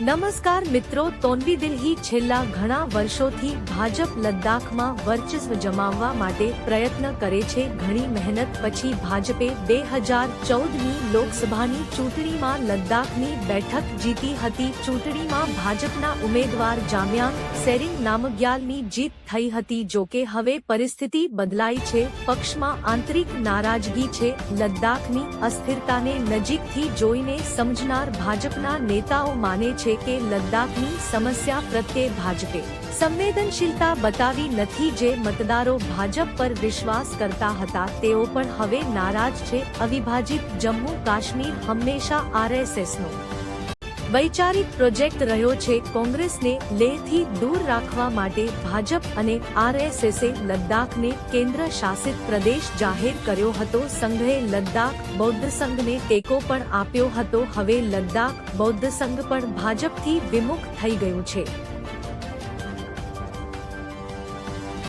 નમસ્કાર મિત્રો, તોનવી દિલ્હી છેલ્લા ઘણા વર્ષોથી ભાજપ લદ્દાખમાં વર્ચસ્વ જમાવવા માટે પ્રયત્ન કરે છે. ઘણી મહેનત પછી ભાજપે બે હજાર ચૌદની લોકસભાની ચૂંટણીમાં લદ્દાખની બેઠક જીતી હતી. ચૂંટણીમાં ભાજપના ઉમેદવાર જામ્યાંગ સેરિંગ નામગ્યાલની જીત થઈ હતી. જોકે હવે પરિસ્થિતિ બદલાઈ છે. પક્ષમાં આંતરિક નારાજગી છે. લદ્દાખની અસ્થિરતાને નજીકથી જોઈને સમજનાર ભાજપના નેતાઓ માને છે કે લદ્દાખની સમસ્યા પ્રત્યે ભાજપે સંવેદનશીલતા બતાવી નથી જે મતદારો ભાજપ પર વિશ્વાસ કરતા હતા. તેઓ પણ હવે નારાજ છે. અવિભાજિત જમ્મુ કાશ્મીર હંમેશા આરએસએસનો વૈચારિક પ્રોજેક્ટ રહ્યો છે કોંગ્રેસને લેહથી દૂર રાખવા માટે ભાજપ અને આરએસએસે લદ્દાખને કેન્દ્ર શાસિત પ્રદેશ જાહેર કર્યો હતો. સંઘે લદ્દાખ બૌદ્ધ સંઘને ટેકો પણ આપ્યો હતો. હવે લદ્દાખ બૌદ્ધ સંઘ પણ ભાજપથી વિમુખ થઈ ગયું છે.